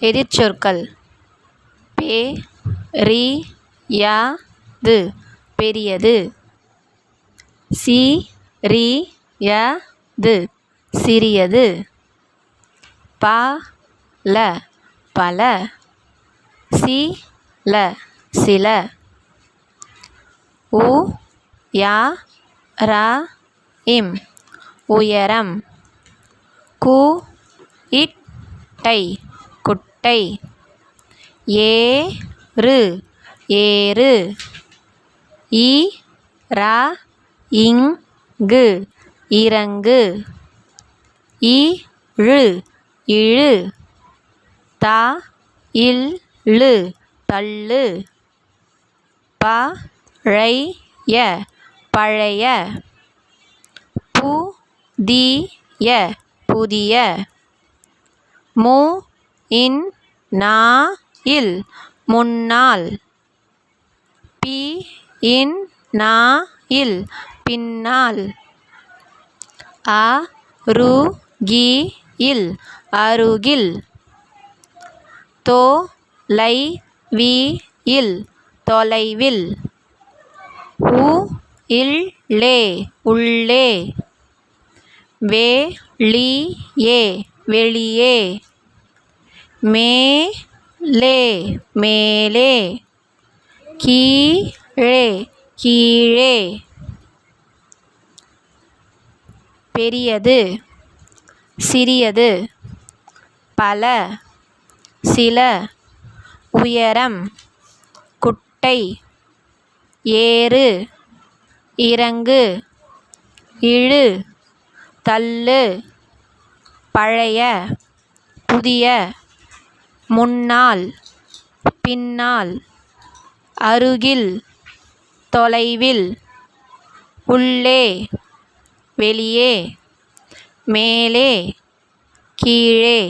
எதிர்ச்சொற்கள் பே ரி யா து பெரியது. சி ரி ய து சிறியது. ப ல பல. சி ல சில. உ யா ர இம் உயரம். கு இட் டை பட்டை ஏறு. ஏறு. இ ர இங்கு. இறங்கு. இ ழு. இழு. த இல் லு தள்ளு. ப ழை ய பழைய. பு தி ய புதிய. மு இன் நா இல் முன்னால் பி இன் நா இல் பின்னால் அ ரு கி இல் அருகில். தோ லை வி இல் தொலைவில். உ இல் லே உள்ளே. வே ளி ஏ வெளியே. மேலே மேலே. கீழே கீழே. பெரியது சிறியது. பல சில. உயரம் குட்டை. ஏறு இறங்கு. இழு தள்ளு. பழைய புதிய. முன்னால் பின்னால் அருகில் தொலைவில் உள்ளே வெளியே மேலே கீழே.